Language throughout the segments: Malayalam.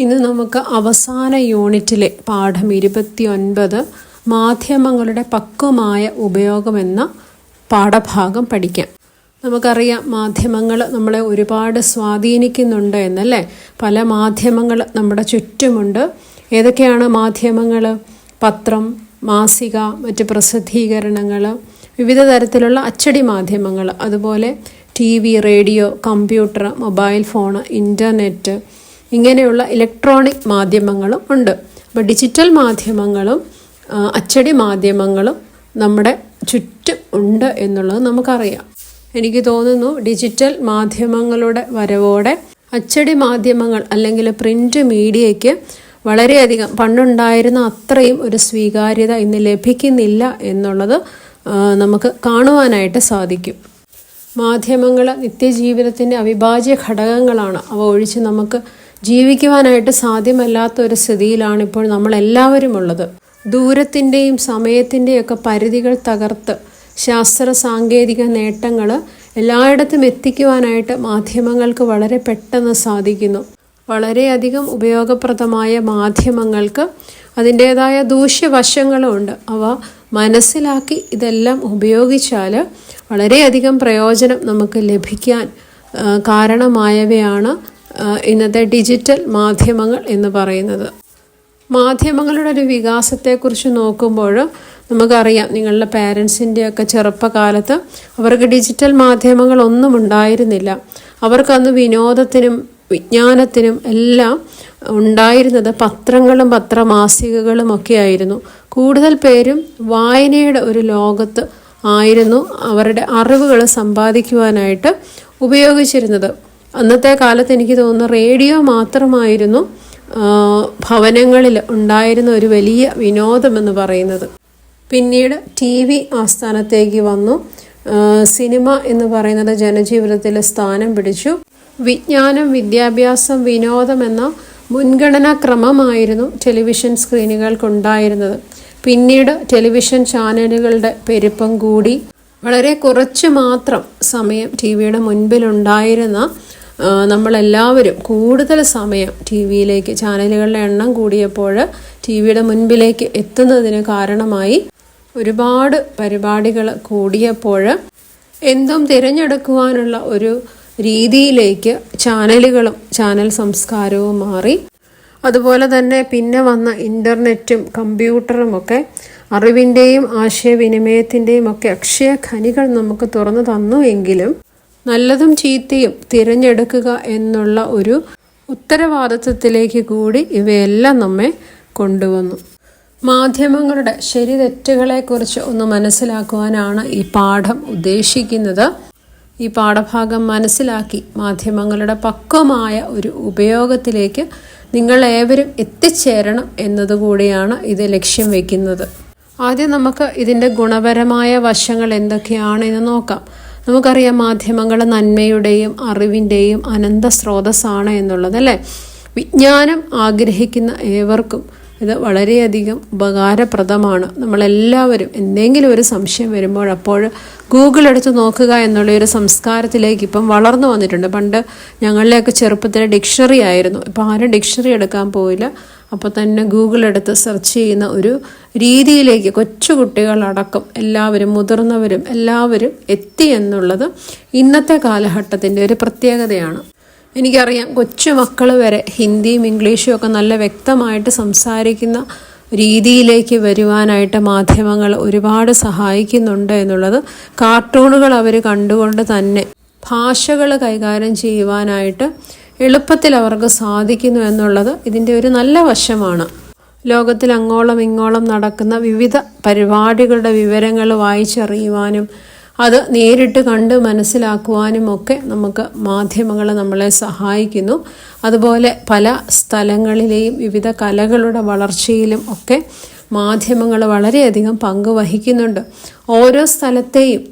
ഇന്ന് നമുക്ക് അവസാന യൂണിറ്റിലെ പാഠം ഇരുപത്തി ഒൻപത് മാധ്യമങ്ങളുടെ പക്വമായ ഉപയോഗം എന്ന പാഠഭാഗം പഠിക്കാം. നമുക്കറിയാം മാധ്യമങ്ങൾ നമ്മളെ ഒരുപാട് സ്വാധീനിക്കുന്നുണ്ട് എന്നല്ലേ? പല മാധ്യമങ്ങൾ നമ്മുടെ ചുറ്റുമുണ്ട്. ഏതൊക്കെയാണ് മാധ്യമങ്ങൾ? പത്രം മാസിക മറ്റ് പ്രസിദ്ധീകരണങ്ങൾ വിവിധ തരത്തിലുള്ള അച്ചടി മാധ്യമങ്ങൾ അതുപോലെ T V radio computer mobile phone internet ഇങ്ങനെയുള്ള ഇലക്ട്രോണിക് മാധ്യമങ്ങളും ഉണ്ട്. അപ്പോൾ ഡിജിറ്റൽ മാധ്യമങ്ങളും അച്ചടി മാധ്യമങ്ങളും നമ്മുടെ ചുറ്റും ഉണ്ട് എന്നുള്ളത് നമുക്കറിയാം. എനിക്ക് തോന്നുന്നു ഡിജിറ്റൽ മാധ്യമങ്ങളുടെ വരവോടെ അച്ചടി മാധ്യമങ്ങൾ അല്ലെങ്കിൽ പ്രിന്റ് മീഡിയയ്ക്ക് വളരെയധികം പണ്ടുണ്ടായിരുന്ന അത്രയും ഒരു സ്വീകാര്യത ഇന്ന് ലഭിക്കുന്നില്ല എന്നുള്ളത് നമുക്ക് കാണുവാനായിട്ട് സാധിക്കും. മാധ്യമങ്ങൾ നിത്യജീവിതത്തിന്റെ അവിഭാജ്യ ഘടകങ്ങളാണ്. അവ ഒഴിച്ച് നമുക്ക് ജീവിക്കുവാനായിട്ട് സാധ്യമല്ലാത്ത ഒരു സ്ഥിതിയിലാണ് ഇപ്പോൾ നമ്മളെല്ലാവരും ഉള്ളത് ദൂരത്തിന്റെയും സമയത്തിന്റെയും ഒക്കെ പരിധികൾ തകർത്ത് ശാസ്ത്ര സാങ്കേതിക നേട്ടങ്ങൾ എല്ലായിടത്തും എത്തിക്കുവാനായിട്ട് മാധ്യമങ്ങൾക്ക് വളരെ പെട്ടെന്ന് സാധിക്കുന്നു. വളരെയധികം ഉപയോഗപ്രദമായ മാധ്യമങ്ങൾക്ക് അതിന്റേതായ ദൂഷ്യവശങ്ങളുമുണ്ട് അവ മനസ്സിലാക്കി ഇതെല്ലാം ഉപയോഗിച്ചാൽ വളരെയധികം പ്രയോജനം നമുക്ക് ലഭിക്കാൻ കാരണമായവയാണ് ഇന്നത്തെ ഡിജിറ്റൽ മാധ്യമങ്ങൾ എന്ന് പറയുന്നത്. മാധ്യമങ്ങളുടെ ഒരു വികാസത്തെക്കുറിച്ച് നോക്കുമ്പോൾ നമുക്കറിയാം നിങ്ങളുടെ പാരൻസിന്റെയൊക്കെ ചെറുപ്പകാലത്ത് അവർക്ക് ഡിജിറ്റൽ മാധ്യമങ്ങളൊന്നും ഉണ്ടായിരുന്നില്ല. അവർക്കന്ന് വിനോദത്തിനും വിജ്ഞാനത്തിനും എല്ലാം ഉണ്ടായിരുന്നത് പത്രങ്ങളും പത്രമാസികകളും ഒക്കെ ആയിരുന്നു. കൂടുതൽ പേരും വായനയുടെ ഒരു ലോകത്ത് ആയിരുന്നു അവരുടെ അറിവുകൾ സമ്പാദിക്കുവാനായിട്ട് ഉപയോഗിച്ചിരുന്നത്. അന്നത്തെ കാലത്ത് എനിക്ക് തോന്നുന്നു റേഡിയോ മാത്രമായിരുന്നു ഭവനങ്ങളിൽ ഉണ്ടായിരുന്ന ഒരു വലിയ വിനോദമെന്ന് പറയുന്നത്. പിന്നീട് ടി വി ആസ്ഥാനത്തേക്ക് വന്നു സിനിമ എന്ന് പറയുന്നത് ജനജീവിതത്തിൽ സ്ഥാനം പിടിച്ചു. വിജ്ഞാനം വിദ്യാഭ്യാസം വിനോദം എന്ന മുൻഗണനാ ക്രമമായിരുന്നു ടെലിവിഷൻ സ്ക്രീനുകൾക്കുണ്ടായിരുന്നത്. പിന്നീട് ടെലിവിഷൻ ചാനലുകളുടെ പെരുപ്പം കൂടി. വളരെ കുറച്ച് മാത്രം സമയം ടി വിയുടെ മുൻപിലുണ്ടായിരുന്ന നമ്മളെല്ലാവരും കൂടുതൽ സമയം ടി വിയിലേക്ക് ചാനലുകളുടെ എണ്ണം കൂടിയപ്പോൾ ടി വിയുടെ മുൻപിലേക്ക് എത്തുന്നതിന് കാരണമായി ഒരുപാട് പരിപാടികൾ കൂടിയപ്പോൾ എന്തും തിരഞ്ഞെടുക്കുവാനുള്ള ഒരു രീതിയിലേക്ക് ചാനലുകളും ചാനൽ സംസ്കാരവും മാറി. അതുപോലെ തന്നെ പിന്നെ വന്ന ഇന്റർനെറ്റും കമ്പ്യൂട്ടറും ഒക്കെ അറിവിന്റെയും ആശയവിനിമയത്തിന്റെയും ഒക്കെ അക്ഷയ ഖനികൾ നമുക്ക് തുറന്നു തന്നുവെങ്കിലും നല്ലതും ചീത്തയും തിരഞ്ഞെടുക്കുക എന്നുള്ള ഒരു ഉത്തരവാദിത്വത്തിലേക്ക് കൂടി ഇവയെല്ലാം നമ്മെ കൊണ്ടുവന്നു. മാധ്യമങ്ങളുടെ ശരി തെറ്റുകളെക്കുറിച്ച് ഒന്ന് മനസ്സിലാക്കുവാനാണ് ഈ പാഠം ഉദ്ദേശിക്കുന്നത്. ഈ പാഠഭാഗം മനസ്സിലാക്കി മാധ്യമങ്ങളുടെ പക്വമായ ഒരു ഉപയോഗത്തിലേക്ക് നിങ്ങൾ ഏവരും എത്തിച്ചേരണം എന്നതുകൂടിയാണ് ഇത് ലക്ഷ്യം വയ്ക്കുന്നത് ആദ്യം നമുക്ക് ഇതിന്റെ ഗുണപരമായ വശങ്ങൾ എന്തൊക്കെയാണ് എന്ന് നോക്കാം. നമുക്കറിയാം മാധ്യമങ്ങൾ നന്മയുടെയും അറിവിന്റെയും അനന്ത സ്രോതസ്സാണ് എന്നുള്ളത് അല്ലേ? വിജ്ഞാനം ആഗ്രഹിക്കുന്ന ഏവർക്കും ഇത് വളരെയധികം ഉപകാരപ്രദമാണ്. നമ്മളെല്ലാവരും എന്തെങ്കിലും ഒരു സംശയം വരുമ്പോൾ അപ്പോൾ ഗൂഗിൾ എടുത്ത് നോക്കുക എന്നുള്ള ഒരു സംസ്കാരത്തിലേക്ക് ഇപ്പം വളർന്നു വന്നിട്ടുണ്ട്. പണ്ട് ഞങ്ങളിലെയൊക്കെ ചെറുപ്പത്തിൽ ഡിക്ഷണറി ആയിരുന്നു. ഇപ്പം ആരും ഡിക്ഷണറി എടുക്കാൻ പോയില്ല. അപ്പോൾ തന്നെ ഗൂഗിൾ എടുത്ത് സെർച്ച് ചെയ്യുന്ന ഒരു രീതിയിലേക്ക് കൊച്ചു കുട്ടികളടക്കം എല്ലാവരും മുതിർന്നവരും എല്ലാവരും എത്തി എന്നുള്ളത് ഇന്നത്തെ കാലഘട്ടത്തിന്റെ ഒരു പ്രത്യേകതയാണ്. എനിക്കറിയാം കൊച്ചു മക്കൾ വരെ ഹിന്ദിയും ഇംഗ്ലീഷും ഒക്കെ നല്ല വ്യക്തമായിട്ട് സംസാരിക്കുന്ന രീതിയിലേക്ക് വരുവാനായിട്ട് മാധ്യമങ്ങൾ ഒരുപാട് സഹായിക്കുന്നുണ്ട് എന്നുള്ളത് കാർട്ടൂണുകൾ അവർ കണ്ടുകൊണ്ട് തന്നെ ഭാഷകൾ കൈകാര്യം ചെയ്യുവാനായിട്ട് എളുപ്പത്തിൽ അവർക്ക് സാധിക്കുന്നു എന്നുള്ളത് ഇതിന്റെ ഒരു നല്ല വശമാണ്. ലോകത്തിൽ അങ്ങോളം ഇങ്ങോളം നടക്കുന്ന വിവിധ പരിപാടികളുടെ വിവരങ്ങൾ വായിച്ചറിയുവാനും അത് നേരിട്ട് കണ്ട് മനസ്സിലാക്കുവാനും ഒക്കെ നമുക്ക് മാധ്യമങ്ങൾ നമ്മളെ സഹായിക്കുന്നു. അതുപോലെ പല സ്ഥലങ്ങളിലെയും വിവിധ കലകളുടെ വളർച്ചയിലും ഒക്കെ മാധ്യമങ്ങൾ വളരെയധികം പങ്ക് വഹിക്കുന്നുണ്ട്. ഓരോ സ്ഥലത്തെയും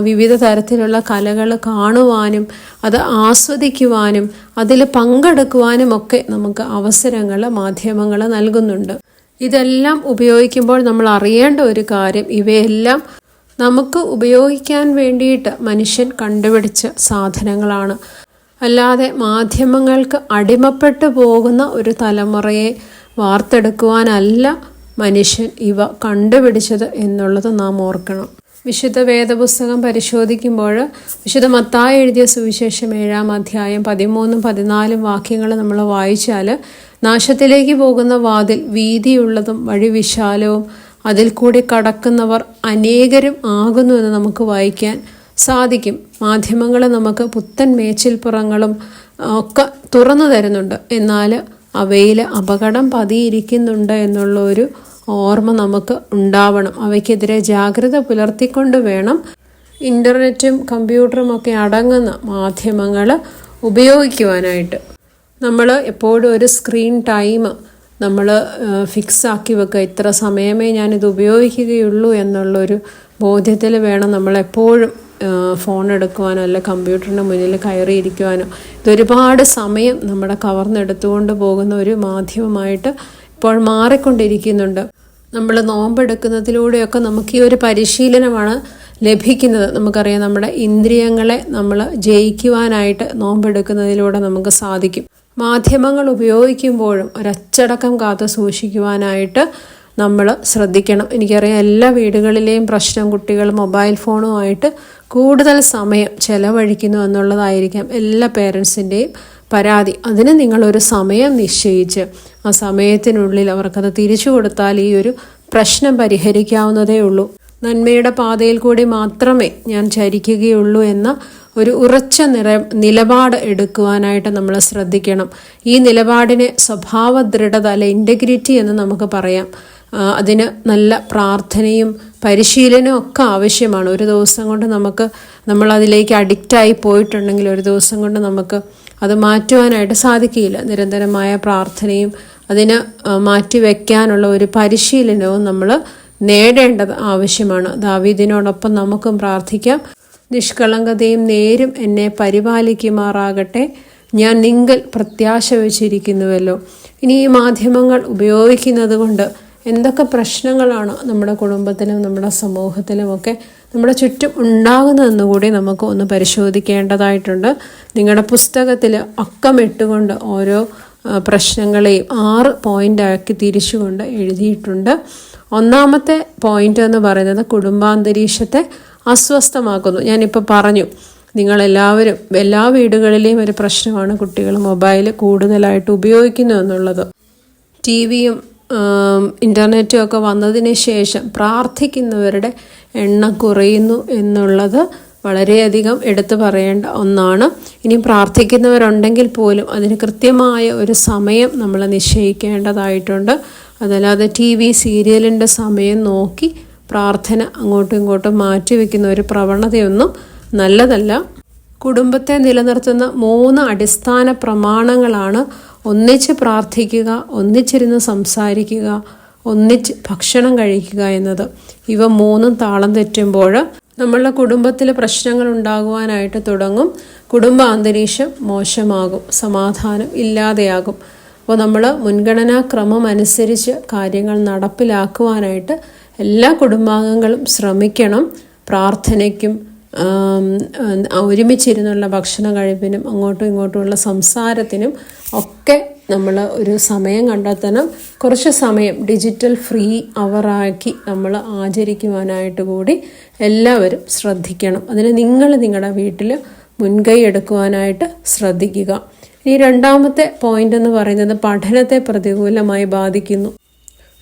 വിവിധ തരത്തിലുള്ള കലകൾ കാണുവാനും അത് ആസ്വദിക്കുവാനും അതിൽ പങ്കെടുക്കുവാനും ഒക്കെ നമുക്ക് അവസരങ്ങൾ മാധ്യമങ്ങൾ നൽകുന്നുണ്ട്. ഇതെല്ലാം ഉപയോഗിക്കുമ്പോൾ നമ്മൾ അറിയേണ്ട ഒരു കാര്യം ഇവയെല്ലാം നമുക്ക് ഉപയോഗിക്കാൻ വേണ്ടിയിട്ട് മനുഷ്യൻ കണ്ടുപിടിച്ച സാധനങ്ങളാണ്. അല്ലാതെ മാധ്യമങ്ങൾക്ക് അടിമപ്പെട്ടു പോകുന്ന ഒരു തലമുറയെ വാർത്തെടുക്കുവാനല്ല മനുഷ്യൻ ഇവ കണ്ടുപിടിച്ചത് എന്നുള്ളത് നാം ഓർക്കണം. വിശുദ്ധ വേദപുസ്തകം പരിശോധിക്കുമ്പോൾ വിശുദ്ധ മത്തായി എഴുതിയ സുവിശേഷം ഏഴാം അധ്യായം പതിമൂന്നും പതിനാലും വാക്യങ്ങൾ നമ്മൾ വായിച്ചാൽ നാശത്തിലേക്ക് പോകുന്ന വാതിൽ വീതിയുള്ളതും വഴി വിശാലവും അതിൽ കൂടി കടക്കുന്നവർ അനേകരും ആകുന്നു എന്ന് നമുക്ക് വായിക്കാൻ സാധിക്കും. മാധ്യമങ്ങൾ നമുക്ക് പുത്തൻ മേച്ചിൽപ്പുറങ്ങളും ഒക്കെ തുറന്നു തരുന്നുണ്ട്. എന്നാൽ അവയിൽ അപകടം പതിയിരിക്കുന്നുണ്ട് എന്നുള്ള ഒരു ഓർമ്മ നമുക്ക് ഉണ്ടാവണം. അവയ്ക്കെതിരെ ജാഗ്രത പുലർത്തിക്കൊണ്ട് വേണം ഇന്റർനെറ്റും കമ്പ്യൂട്ടറും ഒക്കെ അടങ്ങുന്ന മാധ്യമങ്ങൾ ഉപയോഗിക്കുവാനായിട്ട്. നമ്മൾ എപ്പോഴും ഒരു സ്ക്രീൻ ടൈം നമ്മൾ ഫിക്സ് ആക്കി വെക്കുക. ഇത്ര സമയമേ ഞാനിത് ഉപയോഗിക്കുകയുള്ളൂ എന്നുള്ളൊരു ബോധ്യത്തിൽ വേണം നമ്മളെപ്പോഴും ഫോൺ എടുക്കുവാനോ അല്ല കമ്പ്യൂട്ടറിന്റെ മുന്നിൽ കയറിയിരിക്കുവാനോ ഇതൊരുപാട് സമയം നമ്മുടെ കവർന്നെടുത്തുകൊണ്ട് പോകുന്ന ഒരു മാധ്യമമായിട്ട് ഇപ്പോൾ മാറിക്കൊണ്ടിരിക്കുന്നുണ്ട്. നമ്മൾ നോമ്പെടുക്കുന്നതിലൂടെയൊക്കെ നമുക്ക് ഈ ഒരു പരിശീലനമാണ് ലഭിക്കുന്നത്. നമുക്കറിയാം നമ്മുടെ ഇന്ദ്രിയങ്ങളെ നമ്മൾ ജയിക്കുവാനായിട്ട് നോമ്പെടുക്കുന്നതിലൂടെ നമുക്ക് സാധിക്കും. മാധ്യമങ്ങൾ ഉപയോഗിക്കുമ്പോഴും ഒരച്ചടക്കം കാത്തു സൂക്ഷിക്കുവാനായിട്ട് നമ്മൾ ശ്രദ്ധിക്കണം. എനിക്കറിയാം എല്ലാ വീടുകളിലെയും പ്രശ്നം കുട്ടികൾ മൊബൈൽ ഫോണുമായിട്ട് കൂടുതൽ സമയം ചെലവഴിക്കുന്നു എന്നുള്ളതായിരിക്കാം എല്ലാ പേരൻസിന്റെയും പരാതി. അതിന് നിങ്ങളൊരു സമയം നിശ്ചയിച്ച് ആ സമയത്തിനുള്ളിൽ അവർക്കത് തിരിച്ചു കൊടുത്താൽ ഈ ഒരു പ്രശ്നം പരിഹരിക്കാവുന്നതേ ഉള്ളൂ. നന്മയുടെ പാതയിൽ കൂടി മാത്രമേ ഞാൻ ചരിക്കുകയുള്ളൂ എന്ന ഒരു ഉറച്ച നിര നിലപാട് എടുക്കുവാനായിട്ട് നമ്മൾ ശ്രദ്ധിക്കണം. ഈ നിലപാടിനെ സ്വഭാവ ദൃഢത അല്ലെ ഇന്റഗ്രിറ്റി എന്ന് നമുക്ക് പറയാം. അതിന് നല്ല പ്രാർത്ഥനയും പരിശീലനവും ഒക്കെ ആവശ്യമാണ്. ഒരു ദിവസം കൊണ്ട് നമുക്ക് നമ്മൾ അതിലേക്ക് അഡിക്റ്റായി പോയിട്ടുണ്ടെങ്കിൽ ഒരു ദിവസം കൊണ്ട് നമുക്ക് അത് മാറ്റുവാനായിട്ട് സാധിക്കില്ല നിരന്തരമായ പ്രാർത്ഥനയും അതിന് മാറ്റിവെക്കാനുള്ള ഒരു പരിശീലനവും നമ്മൾ നേടേണ്ടത് ആവശ്യമാണ്. ദാവീദിനോടൊപ്പം നമുക്കും പ്രാർത്ഥിക്കാം. നിഷ്കളങ്കതയും നേരും എന്നെ പരിപാലിക്കുമാറാകട്ടെ. ഞാൻ നിങ്കൽ പ്രത്യാശ വെച്ചിരിക്കുന്നുവല്ലോ. ഇനി ഈ മാധ്യമങ്ങൾ ഉപയോഗിക്കുന്നത് കൊണ്ട് എന്തൊക്കെ പ്രശ്നങ്ങളാണ് നമ്മുടെ കുടുംബത്തിലും നമ്മുടെ സമൂഹത്തിലുമൊക്കെ നമ്മുടെ ചുറ്റും ഉണ്ടാകുന്നതെന്ന് കൂടി നമുക്ക് ഒന്ന് പരിശോധിക്കേണ്ടതായിട്ടുണ്ട്. നിങ്ങളുടെ പുസ്തകത്തിൽ അക്കമിട്ടുകൊണ്ട് ഓരോ പ്രശ്നങ്ങളെയും ആറ് പോയിന്റാക്കി തിരിച്ചുകൊണ്ട് എഴുതിയിട്ടുണ്ട്. ഒന്നാമത്തെ പോയിന്റ് എന്ന് പറയുന്നത് കുടുംബാന്തരീക്ഷത്തെ അസ്വസ്ഥമാക്കുന്നു. ഞാനിപ്പോൾ പറഞ്ഞു നിങ്ങളെല്ലാവരും എല്ലാ വീടുകളിലെയും ഒരു പ്രശ്നമാണ് കുട്ടികൾ മൊബൈൽ കൂടുതലായിട്ട് ഉപയോഗിക്കുന്നു എന്നുള്ളത്. ടി വിയും ഇന്റർനെറ്റും ഒക്കെ വന്നതിന് ശേഷം പ്രാർത്ഥിക്കുന്നവരുടെ എണ്ണം കുറയുന്നു എന്നുള്ളത് വളരെയധികം എടുത്തു പറയേണ്ട ഒന്നാണ്. ഇനി പ്രാർത്ഥിക്കുന്നവരുണ്ടെങ്കിൽ പോലും അതിന് കൃത്യമായ ഒരു സമയം നമ്മൾ നിശ്ചയിക്കേണ്ടതായിട്ടുണ്ട്. അതല്ലാതെ ടി വി സീരിയലിന്റെ സമയം നോക്കി പ്രാർത്ഥന അങ്ങോട്ടും ഇങ്ങോട്ടും മാറ്റിവെക്കുന്ന ഒരു പ്രവണതയൊന്നും നല്ലതല്ല. കുടുംബത്തെ നിലനിർത്തുന്ന മൂന്ന് അടിസ്ഥാന പ്രമാണങ്ങളാണ് ഒന്നിച്ച് പ്രാർത്ഥിക്കുക ഒന്നിച്ചിരുന്ന് സംസാരിക്കുക ഒന്നിച്ച് ഭക്ഷണം കഴിക്കുക എന്നത്. ഇവ മൂന്നും താളം തെറ്റുമ്പോൾ നമ്മളുടെ കുടുംബത്തിൽ പ്രശ്നങ്ങൾ ഉണ്ടാകുവാനായിട്ട് തുടങ്ങും. കുടുംബ അന്തരീക്ഷം മോശമാകും സമാധാനം ഇല്ലാതെയാകും. അപ്പോൾ നമ്മൾ മുൻഗണനാക്രമം അനുസരിച്ച് കാര്യങ്ങൾ നടപ്പിലാക്കുവാനായിട്ട് എല്ലാ കുടുംബാംഗങ്ങളും ശ്രമിക്കണം പ്രാർത്ഥനയ്ക്കും ഒരുമിച്ചിരുന്നുള്ള ഭക്ഷണ കഴിപ്പിനും അങ്ങോട്ടും ഇങ്ങോട്ടുമുള്ള സംസാരത്തിനും ഒക്കെ നമ്മൾ ഒരു സമയം കണ്ടെത്തണം കുറച്ച് സമയം ഡിജിറ്റൽ ഫ്രീ അവറാക്കി നമ്മൾ ആചരിക്കുവാനായിട്ട് കൂടി എല്ലാവരും ശ്രദ്ധിക്കണം. അതിന് നിങ്ങൾ നിങ്ങളുടെ വീട്ടിൽ മുൻകൈ എടുക്കുവാനായിട്ട് ശ്രദ്ധിക്കുക. ഈ രണ്ടാമത്തെ പോയിന്റ് എന്ന് പറയുന്നത് പഠനത്തെ പ്രതികൂലമായി ബാധിക്കുന്നു.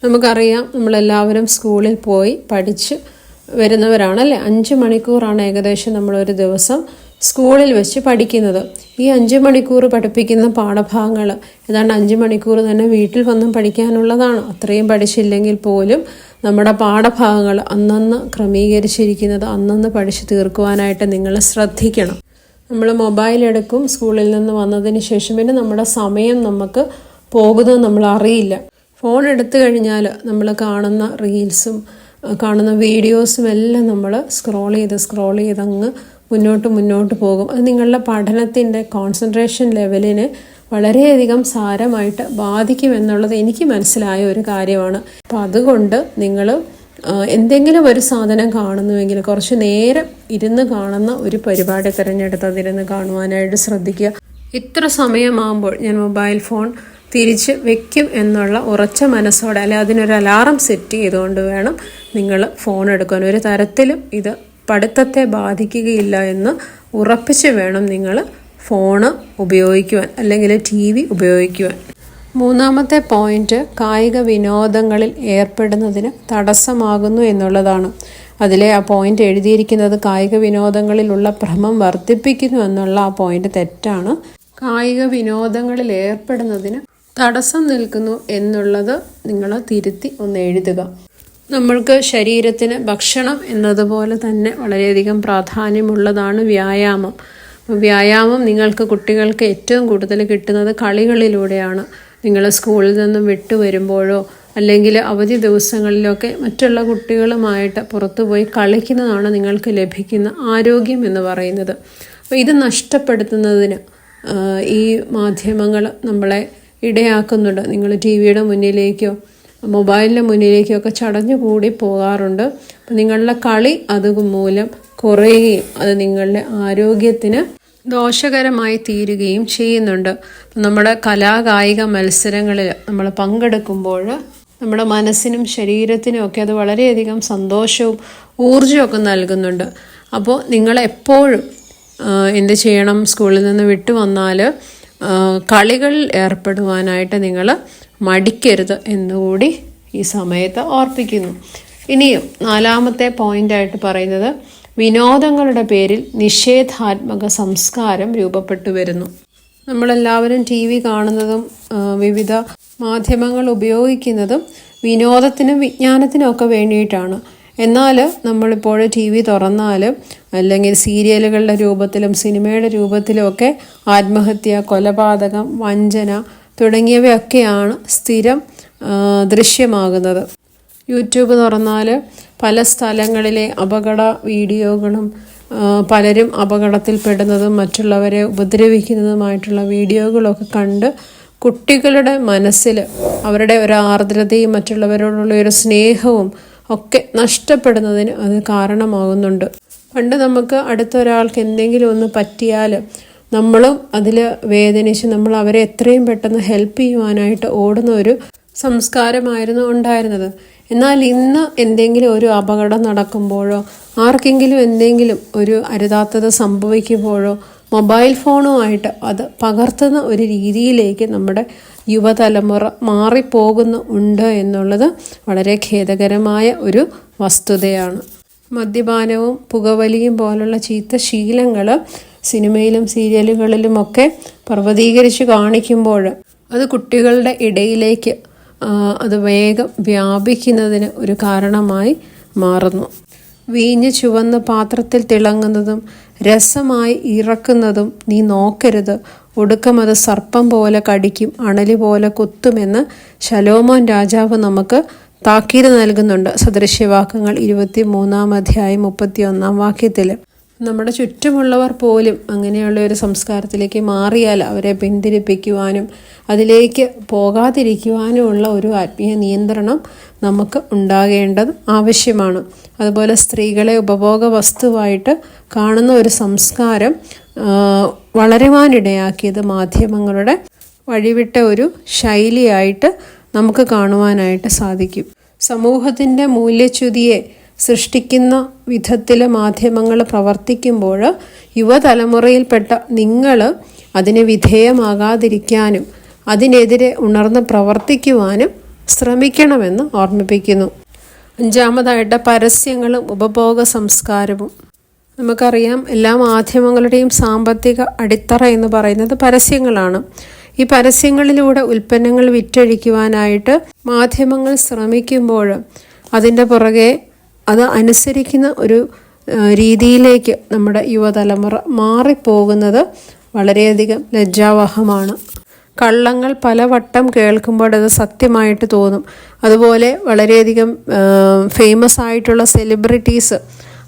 നമുക്കറിയാം നമ്മളെല്ലാവരും സ്കൂളിൽ പോയി പഠിച്ച് വരുന്നവരാണല്ലേ? അഞ്ച് മണിക്കൂറാണ് ഏകദേശം നമ്മളൊരു ദിവസം സ്കൂളിൽ വെച്ച് പഠിക്കുന്നത്. ഈ അഞ്ച് മണിക്കൂർ പഠിപ്പിക്കുന്ന പാഠഭാഗങ്ങൾ ഏതാണ്ട് അഞ്ച് മണിക്കൂർ തന്നെ വീട്ടിൽ വന്നും പഠിക്കാനുള്ളതാണ്. അത്രയും പഠിച്ചില്ലെങ്കിൽ പോലും നമ്മുടെ പാഠഭാഗങ്ങൾ അന്നന്ന് ക്രമീകരിച്ചിരിക്കുന്നത് അന്നന്ന് പഠിച്ചു തീർക്കുവാനായിട്ട് നിങ്ങൾ ശ്രദ്ധിക്കണം. നമ്മൾ മൊബൈൽ എടുക്കും സ്കൂളിൽ നിന്ന് വന്നതിന് ശേഷം പിന്നെ നമ്മുടെ സമയം നമുക്ക് പോകുന്നത് നമ്മൾ അറിയില്ല ഫോൺ എടുത്തു കഴിഞ്ഞാൽ നമ്മൾ കാണുന്ന റീൽസും കാണുന്ന വീഡിയോസും എല്ലാം നമ്മൾ സ്ക്രോൾ ചെയ്ത് സ്ക്രോൾ ചെയ്ത് അങ്ങ് മുന്നോട്ട് മുന്നോട്ട് പോകും. അത് നിങ്ങളുടെ പഠനത്തിന്റെ കോൺസെൻട്രേഷൻ ലെവലിനെ വളരെയധികം സാരമായിട്ട് ബാധിക്കുമെന്നുള്ളത് എനിക്ക് മനസ്സിലായ ഒരു കാര്യമാണ്. അപ്പോൾ അതുകൊണ്ട് നിങ്ങൾ എന്തെങ്കിലും ഒരു സാധനം കാണുന്നുവെങ്കിൽ കുറച്ച് നേരം ഇരുന്ന് കാണുന്ന ഒരു പരിപാടി തിരഞ്ഞെടുത്ത് അതിരുന്ന് കാണുവാനായിട്ട് ശ്രദ്ധിക്കുക. ഇത്ര സമയമാകുമ്പോൾ ഞാൻ മൊബൈൽ ഫോൺ തിരിച്ച് വെക്കും എന്നുള്ള ഉറച്ച മനസ്സോടെ അല്ലെ അതിനൊരു അലാറം സെറ്റ് ചെയ്തുകൊണ്ട് വേണം നിങ്ങൾ ഫോൺ എടുക്കാൻ. ഒരു തരത്തിലും ഇത് പഠിത്തത്തെ ബാധിക്കുകയില്ല എന്ന് ഉറപ്പിച്ച് വേണം നിങ്ങൾ ഫോണ് ഉപയോഗിക്കുവാൻ അല്ലെങ്കിൽ ടി വി ഉപയോഗിക്കുവാൻ. മൂന്നാമത്തെ പോയിന്റ് കായിക വിനോദങ്ങളിൽ ഏർപ്പെടുന്നതിന് തടസ്സമാകുന്നു എന്നുള്ളതാണ്. അതിലെ ആ പോയിന്റ് എഴുതിയിരിക്കുന്നത് കായിക വിനോദങ്ങളിലുള്ള ഭ്രമം വർദ്ധിപ്പിക്കുന്നു എന്നുള്ള ആ പോയിന്റ് തെറ്റാണ്. കായിക വിനോദങ്ങളിൽ ഏർപ്പെടുന്നതിന് തടസ്സം നിൽക്കുന്നു എന്നുള്ളത് നിങ്ങൾ തിരുത്തി ഒന്ന് എഴുതുക. നമ്മൾക്ക് ശരീരത്തിന് ഭക്ഷണം എന്നതുപോലെ തന്നെ വളരെയധികം പ്രാധാന്യമുള്ളതാണ് വ്യായാമം. വ്യായാമം നിങ്ങൾക്ക് കുട്ടികൾക്ക് ഏറ്റവും കൂടുതൽ കിട്ടുന്നത് കളികളിലൂടെയാണ്. നിങ്ങൾ സ്കൂളിൽ നിന്നും വിട്ടു വരുമ്പോഴോ അല്ലെങ്കിൽ അവധി ദിവസങ്ങളിലൊക്കെ മറ്റുള്ള കുട്ടികളുമായിട്ട് പുറത്തുപോയി കളിക്കുന്നതാണ് നിങ്ങൾക്ക് ലഭിക്കുന്ന ആരോഗ്യം എന്ന് പറയുന്നത്. അപ്പോൾ ഇത് നഷ്ടപ്പെടുത്തുന്നതിന് ഈ മാധ്യമങ്ങൾ നമ്മളെ ഇടയാക്കുന്നുണ്ട്. നിങ്ങൾ ടി വിയുടെ മുന്നിലേക്കോ മൊബൈലിന്റെ മുന്നിലേക്കോ ഒക്കെ ചടഞ്ഞു കൂടി പോകാറുണ്ട്. അപ്പം നിങ്ങളുടെ കളി അതുമൂലം കുറയുകയും അത് നിങ്ങളുടെ ആരോഗ്യത്തിന് ദോഷകരമായി തീരുകയും ചെയ്യുന്നുണ്ട്. നമ്മുടെ കലാകായിക മത്സരങ്ങളിൽ നമ്മൾ പങ്കെടുക്കുമ്പോൾ നമ്മുടെ മനസ്സിനും ശരീരത്തിനും ഒക്കെ അത് വളരെയധികം സന്തോഷവും ഊർജമൊക്കെ നൽകുന്നുണ്ട്. അപ്പോൾ നിങ്ങളെപ്പോഴും എന്ത് ചെയ്യണം? സ്കൂളിൽ നിന്ന് വിട്ടു വന്നാൽ കളികളിൽ ഏർപ്പെടുവാനായിട്ട് നിങ്ങൾ മടിക്കരുത് എന്നുകൂടി ഈ സമയത്ത് ഓർപ്പിക്കുന്നു. ഇനിയും നാലാമത്തെ പോയിന്റായിട്ട് പറയുന്നത് വിനോദങ്ങളുടെ പേരിൽ നിഷേധാത്മക സംസ്കാരം രൂപപ്പെട്ടു വരുന്നു. നമ്മളെല്ലാവരും ടി വി കാണുന്നതും വിവിധ മാധ്യമങ്ങൾ ഉപയോഗിക്കുന്നതും വിനോദത്തിനും വിജ്ഞാനത്തിനും ഒക്കെ വേണ്ടിയിട്ടാണ്. എന്നാൽ നമ്മളിപ്പോൾ ടി വി തുറന്നാലും അല്ലെങ്കിൽ സീരിയലുകളുടെ രൂപത്തിലും സിനിമയുടെ രൂപത്തിലുമൊക്കെ ആത്മഹത്യ കൊലപാതകം വഞ്ചന തുടങ്ങിയവയൊക്കെയാണ് സ്ഥിരം ദൃശ്യമാകുന്നത്. യൂട്യൂബ് തുറന്നാൽ പല സ്ഥലങ്ങളിലെ അപകട വീഡിയോകളും പലരും അപകടത്തിൽപ്പെടുന്നതും മറ്റുള്ളവരെ ഉപദ്രവിക്കുന്നതുമായിട്ടുള്ള വീഡിയോകളൊക്കെ കണ്ട് കുട്ടികളുടെ മനസ്സിൽ അവരുടെ ഒരു ആർദ്രതയും മറ്റുള്ളവരോടുള്ള ഒരു സ്നേഹവും ഒക്കെ നഷ്ടപ്പെടുന്നതിന് അത് കാരണമാകുന്നുണ്ട്. പണ്ട് നമുക്ക് അടുത്തൊരാൾക്ക് എന്തെങ്കിലും ഒന്ന് പറ്റിയാൽ നമ്മളും അതിൽ വേദനിച്ച് നമ്മൾ അവരെ എത്രയും പെട്ടെന്ന് ഹെൽപ്പ് ചെയ്യുവാനായിട്ട് ഓടുന്ന ഒരു സംസ്കാരമായിരുന്നു ഉണ്ടായിരുന്നത്. എന്നാൽ ഇന്ന് എന്തെങ്കിലും ഒരു അപകടം നടക്കുമ്പോഴോ ആർക്കെങ്കിലും എന്തെങ്കിലും ഒരു അരുതാത്തത് സംഭവിക്കുമ്പോഴോ മൊബൈൽ ഫോണുമായിട്ട് അത് പകർത്തുന്ന ഒരു രീതിയിലേക്ക് നമ്മുടെ യുവതലമുറ മാറിപ്പോകുന്നു ഉണ്ട് എന്നുള്ളത് വളരെ ഖേദകരമായ ഒരു വസ്തുതയാണ്. മദ്യപാനവും പുകവലിയും പോലുള്ള ചീത്ത ശീലങ്ങൾ സിനിമയിലും സീരിയലുകളിലുമൊക്കെ പർവതീകരിച്ച് കാണിക്കുമ്പോൾ അത് കുട്ടികളുടെ ഇടയിലേക്ക് അത് വേഗം വ്യാപിക്കുന്നതിന് ഒരു കാരണമായി മാറുന്നു. വീഞ്ഞ് ചുവന്ന് പാത്രത്തിൽ തിളങ്ങുന്നതും രസമായി ഇറക്കുന്നതും നീ നോക്കരുത്. ഒടുക്കം അത് സർപ്പം പോലെ കടിക്കും അണലി പോലെ കുത്തുമെന്ന് ശലോമോൻ രാജാവ് നമുക്ക് താക്കീത് നൽകുന്നുണ്ട്. സദൃശ്യവാക്യങ്ങൾ ഇരുപത്തി മൂന്നാം അധ്യായം മുപ്പത്തി ഒന്നാം വാക്യത്തിൽ നമ്മുടെ ചുറ്റുമുള്ളവർ പോലും അങ്ങനെയുള്ള ഒരു സംസ്കാരത്തിലേക്ക് മാറിയാൽ അവരെ പിന്തിരിപ്പിക്കുവാനും അതിലേക്ക് പോകാതിരിക്കുവാനുമുള്ള ഒരു ആത്മീയ നിയന്ത്രണം നമുക്ക് ഉണ്ടാകേണ്ടത് ആവശ്യമാണ്. അതുപോലെ സ്ത്രീകളെ ഉപഭോഗ വസ്തുവായിട്ട് കാണുന്ന ഒരു സംസ്കാരം വളരുവാനിടയാക്കിയത് മാധ്യമങ്ങളുടെ വഴിവിട്ട ഒരു ശൈലിയായിട്ട് നമുക്ക് കാണുവാനായിട്ട് സാധിക്കും. സമൂഹത്തിന്റെ മൂല്യച്യുതിയെ സൃഷ്ടിക്കുന്ന വിധത്തിൽ മാധ്യമങ്ങൾ പ്രവർത്തിക്കുമ്പോൾ യുവതലമുറയിൽപ്പെട്ട നിങ്ങൾ അതിന് വിധേയമാകാതിരിക്കാനും അതിനെതിരെ ഉണർന്ന് പ്രവർത്തിക്കുവാനും ശ്രമിക്കണമെന്ന് ഓർമ്മിപ്പിക്കുന്നു. അഞ്ചാമതായിട്ട് പരസ്യങ്ങളും ഉപഭോഗ സംസ്കാരവും. നമുക്കറിയാം എല്ലാ മാധ്യമങ്ങളുടെയും സാമ്പത്തിക അടിത്തറ എന്ന് പറയുന്നത് പരസ്യങ്ങളാണ്. ഈ പരസ്യങ്ങളിലൂടെ ഉൽപ്പന്നങ്ങൾ വിറ്റഴിക്കുവാനായിട്ട് മാധ്യമങ്ങൾ ശ്രമിക്കുമ്പോൾ അതിന്റെ പുറകെ അത് അനുസരിക്കുന്ന ഒരു രീതിയിലേക്ക് നമ്മുടെ യുവതലമുറ മാറിപ്പോകുന്നത് വളരെയധികം ലജ്ജാവഹമാണ്. കള്ളങ്ങൾ പലവട്ടം കേൾക്കുമ്പോൾ അത് സത്യമായിട്ട് തോന്നും. അതുപോലെ വളരെയധികം ഫേമസ് ആയിട്ടുള്ള സെലിബ്രിറ്റീസ്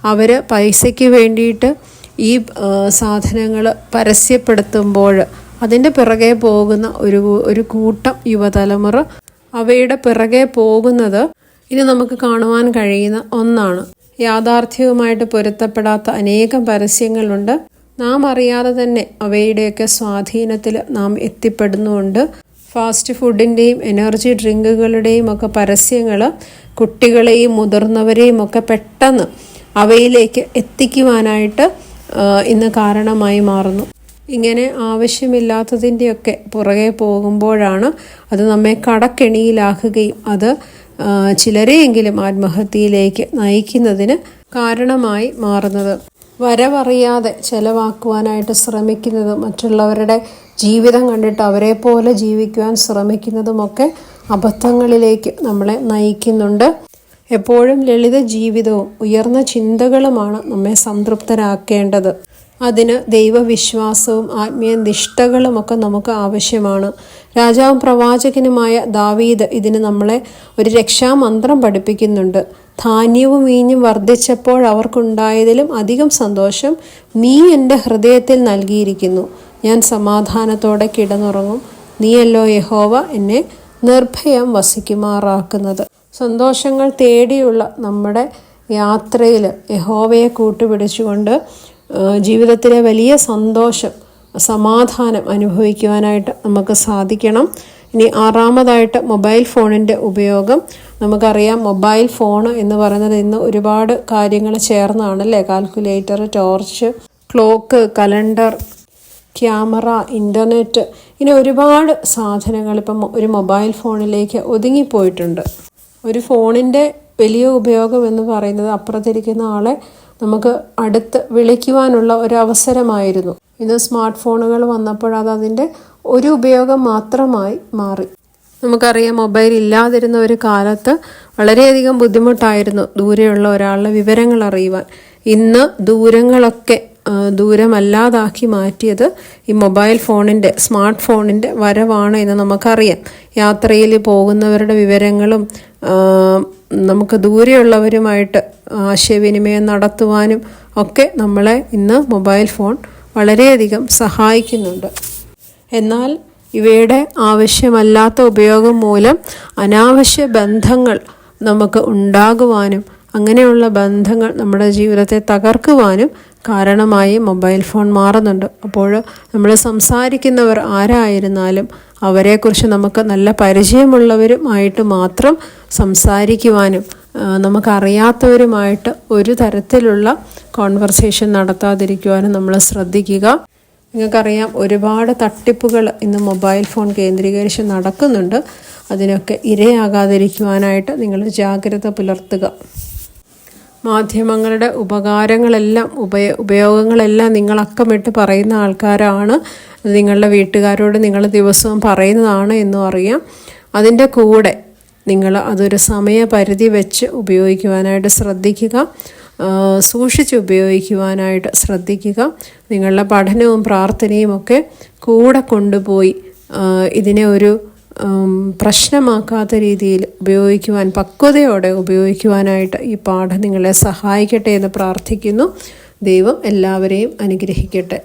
അവർ പൈസയ്ക്ക് വേണ്ടിയിട്ട് ഈ സാധനങ്ങൾ പരസ്യപ്പെടുത്തുമ്പോൾ അതിന്റെ പിറകെ പോകുന്ന ഒരു ഒരു കൂട്ടം യുവതലമുറ അവയുടെ പിറകെ പോകുന്നത് ഇനി നമുക്ക് കാണുവാൻ കഴിയുന്ന ഒന്നാണ്. യാഥാർത്ഥ്യവുമായിട്ട് പൊരുത്തപ്പെടാത്ത അനേകം പരസ്യങ്ങളുണ്ട്. നാം അറിയാതെ തന്നെ അവയുടെയൊക്കെ സ്വാധീനത്തിൽ നാം എത്തിപ്പെടുന്നുണ്ട് ഫാസ്റ്റ് ഫുഡിന്റെയും എനർജി ഡ്രിങ്കുകളുടെയും ഒക്കെ പരസ്യങ്ങൾ കുട്ടികളെയും മുതിർന്നവരെയും ഒക്കെ പെട്ടെന്ന് അവയിലേക്ക് എത്തിക്കുവാനായിട്ട് ഇന്ന് കാരണമായി മാറുന്നു. ഇങ്ങനെ ആവശ്യമില്ലാത്തതിന്റെയൊക്കെ പുറകെ പോകുമ്പോഴാണ് അത് നമ്മെ കടക്കെണിയിലാക്കുകയും അത് ചിലരെയെങ്കിലും ആത്മഹത്യയിലേക്ക് നയിക്കുന്നതിന് കാരണമായി മാറുന്നത്. വരവറിയാതെ ചെലവാക്കുവാനായിട്ട് ശ്രമിക്കുന്നതും മറ്റുള്ളവരുടെ ജീവിതം കണ്ടിട്ട് അവരെ പോലെ ജീവിക്കുവാൻ ശ്രമിക്കുന്നതുമൊക്കെ അബദ്ധങ്ങളിലേക്ക് നമ്മളെ നയിക്കുന്നുണ്ട്. എപ്പോഴും ലളിത ജീവിതവും ഉയർന്ന ചിന്തകളുമാണ് നമ്മെ സംതൃപ്തരാക്കേണ്ടത്. അതിന് ദൈവവിശ്വാസവും ആത്മീയ നിഷ്ഠകളുമൊക്കെ നമുക്ക് ആവശ്യമാണ്. രാജാവും പ്രവാചകനുമായ ദാവീദ് ഇതിന് നമ്മളെ ഒരു രക്ഷാമന്ത്രം പഠിപ്പിക്കുന്നുണ്ട്. ധാന്യവും വീഞ്ഞും വർദ്ധിച്ചപ്പോൾ അവർക്കുണ്ടായതിലും അധികം സന്തോഷം നീ എന്റെ ഹൃദയത്തിൽ നൽകിയിരിക്കുന്നു. ഞാൻ സമാധാനത്തോടെ കിടന്നുറങ്ങും. നീയല്ലോ യഹോവ എന്നെ നിർഭയം വസിക്കുമാറാക്കുന്നത്. സന്തോഷങ്ങൾ തേടിയുള്ള നമ്മുടെ യാത്രയിൽ യഹോവയെ കൂട്ടുപിടിച്ചുകൊണ്ട് ജീവിതത്തിലെ വലിയ സന്തോഷം സമാധാനം അനുഭവിക്കുവാനായിട്ട് നമുക്ക് സാധിക്കണം. ഇനി ആറാമതായിട്ട് മൊബൈൽ ഫോണിന്റെ ഉപയോഗം. നമുക്കറിയാം മൊബൈൽ ഫോൺ എന്ന് പറയുന്നത് ഇന്ന് ഒരുപാട് കാര്യങ്ങൾ ചേർന്നാണല്ലേ? Calculator torch clock calendar camera internet ഇങ്ങനെ ഒരുപാട് സാധനങ്ങൾ ഇപ്പം ഒരു മൊബൈൽ ഫോണിലേക്ക് ഒതുങ്ങിപ്പോയിട്ടുണ്ട്. ഒരു ഫോണിന്റെ വലിയ ഉപയോഗം എന്ന് പറയുന്നത് അപ്പുറത്തിരിക്കുന്ന ആളെ നമുക്ക് അടുത്ത് വിളിക്കുവാനുള്ള ഒരു അവസരമായിരുന്നു ഇന്ന് സ്മാർട്ട് ഫോണുകൾ വന്നപ്പോൾ അത് അതിന്റെ ഒരു ഉപയോഗം മാത്രമായി മാറി. നമുക്കറിയാം മൊബൈൽ ഇല്ലാതിരുന്ന ഒരു കാലത്ത് വളരെയധികം ബുദ്ധിമുട്ടായിരുന്നു ദൂരെയുള്ള ഒരാളുടെ വിവരങ്ങൾ അറിയുവാൻ. ഇന്ന് ദൂരങ്ങളൊക്കെ ദൂരമല്ലാതാക്കി മാറ്റിയത് ഈ മൊബൈൽ ഫോണിന്റെ സ്മാർട്ട് ഫോണിന്റെ വരവാണ് എന്ന് നമുക്കറിയാം. യാത്രയിൽ പോകുന്നവരുടെ വിവരങ്ങളും നമുക്ക് ദൂരെയുള്ളവരുമായിട്ട് ആശയവിനിമയം നടത്തുവാനും ഒക്കെ നമ്മളെ ഇന്ന് മൊബൈൽ ഫോൺ വളരെയധികം സഹായിക്കുന്നുണ്ട്. എന്നാൽ ഇവയുടെ ആവശ്യമല്ലാത്ത ഉപയോഗം മൂലം അനാവശ്യ ബന്ധങ്ങൾ നമുക്ക് ഉണ്ടാകുവാനും അങ്ങനെയുള്ള ബന്ധങ്ങൾ നമ്മുടെ ജീവിതത്തെ തകർക്കുവാനും കാരണമായി മൊബൈൽ ഫോൺ മാറുന്നുണ്ട്. അപ്പോൾ നമ്മൾ സംസാരിക്കുന്നവർ ആരായിരുന്നാലും അവരെക്കുറിച്ച് നമുക്ക് നല്ല പരിചയമുള്ളവരുമായിട്ട് മാത്രം സംസാരിക്കുവാനും നമുക്കറിയാത്തവരുമായിട്ട് ഒരു തരത്തിലുള്ള കോൺവെർസേഷൻ നടത്താതിരിക്കുവാനും നമ്മൾ ശ്രദ്ധിക്കുക. നിങ്ങൾക്കറിയാം ഒരുപാട് തട്ടിപ്പുകൾ ഇന്ന് മൊബൈൽ ഫോൺ കേന്ദ്രീകരിച്ച് നടക്കുന്നുണ്ട്. അതിനൊക്കെ ഇരയാകാതിരിക്കുവാനായിട്ട് നിങ്ങൾ ജാഗ്രത പുലർത്തുക. മാധ്യമങ്ങളുടെ ഉപകാരങ്ങളെല്ലാം ഉപയ ഉപയോഗങ്ങളെല്ലാം നിങ്ങൾ അക്കമിട്ട് പറയുന്ന ആൾക്കാരാണ്. നിങ്ങളുടെ വീട്ടുകാരോട് നിങ്ങൾ ദിവസവും പറയുന്നതാണ് എന്നും അറിയാം. അതിന്റെ കൂടെ നിങ്ങൾ അതൊരു സമയപരിധി വെച്ച് ഉപയോഗിക്കുവാനായിട്ട് ശ്രദ്ധിക്കുക. സൂക്ഷിച്ച് ഉപയോഗിക്കുവാനായിട്ട് ശ്രദ്ധിക്കുക. നിങ്ങളുടെ പഠനവും പ്രാർത്ഥനയും ഒക്കെ കൂടെ കൊണ്ടുപോയി ഇതിനെ ഒരു പ്രശ്നമാക്കാത്ത രീതിയിൽ ഉപയോഗിക്കുവാൻ പക്വതയോടെ ഉപയോഗിക്കുവാനായിട്ട് ഈ പാഠം നിങ്ങളെ സഹായിക്കട്ടെ എന്ന് പ്രാർത്ഥിക്കുന്നു. ദൈവം എല്ലാവരെയും അനുഗ്രഹിക്കട്ടെ.